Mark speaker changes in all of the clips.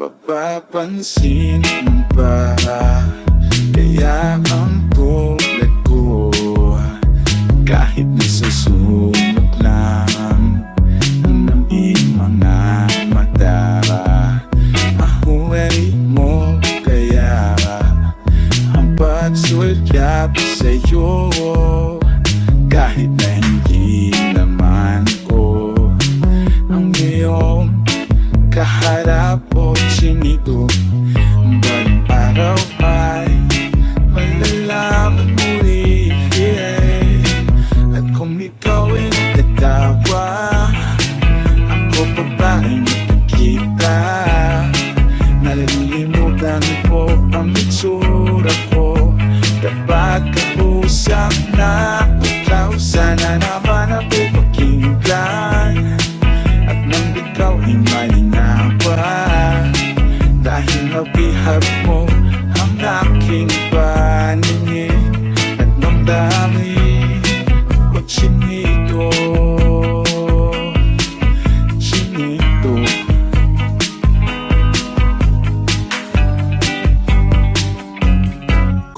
Speaker 1: Papapansin mo ba? Kaya ang tulad ko Kahit nasusunog lang Ng iyong mga mata Ahuway mo kaya Ang pagsulyap sa'yo Kahit na hindi nakikita Nalilimutan ko ang itsura ko. Kapag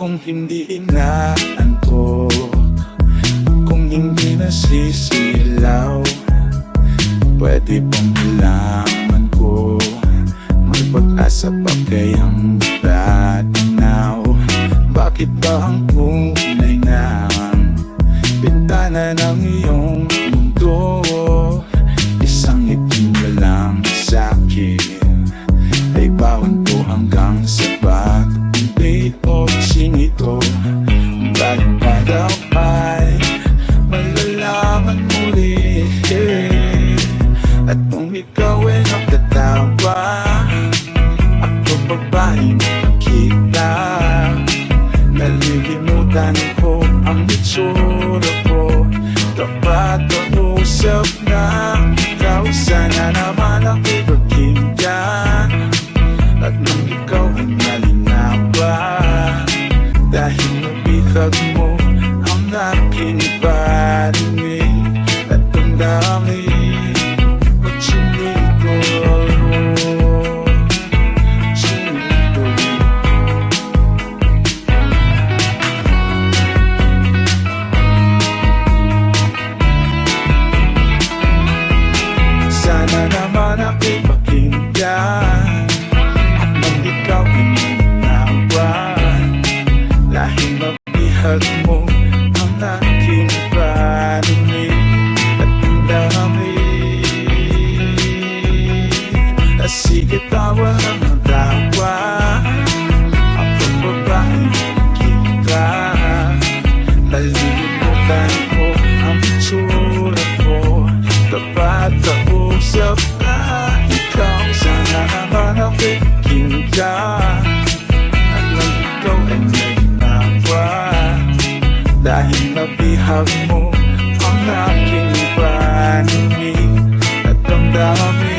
Speaker 1: Kung hindi inaanto Kung hindi nasisilaw Pwede bang malaman ko May pag-asa pa kayang tatanaw Bakit ba ang kulay ng Bintana ng iyong mundo nakikita Nalilimutan ko ang itsura ko. Kapag kausap na ikaw Sana naman ako'y pakinggan At nang ikaw ay malinawa Dahil nabihag mo ang aking parinig At ang dami mabihag mo ang aking paninig At ang dami Sige tawa nabihag mo ang aking paningin At ang dami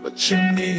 Speaker 1: Chinito Chinito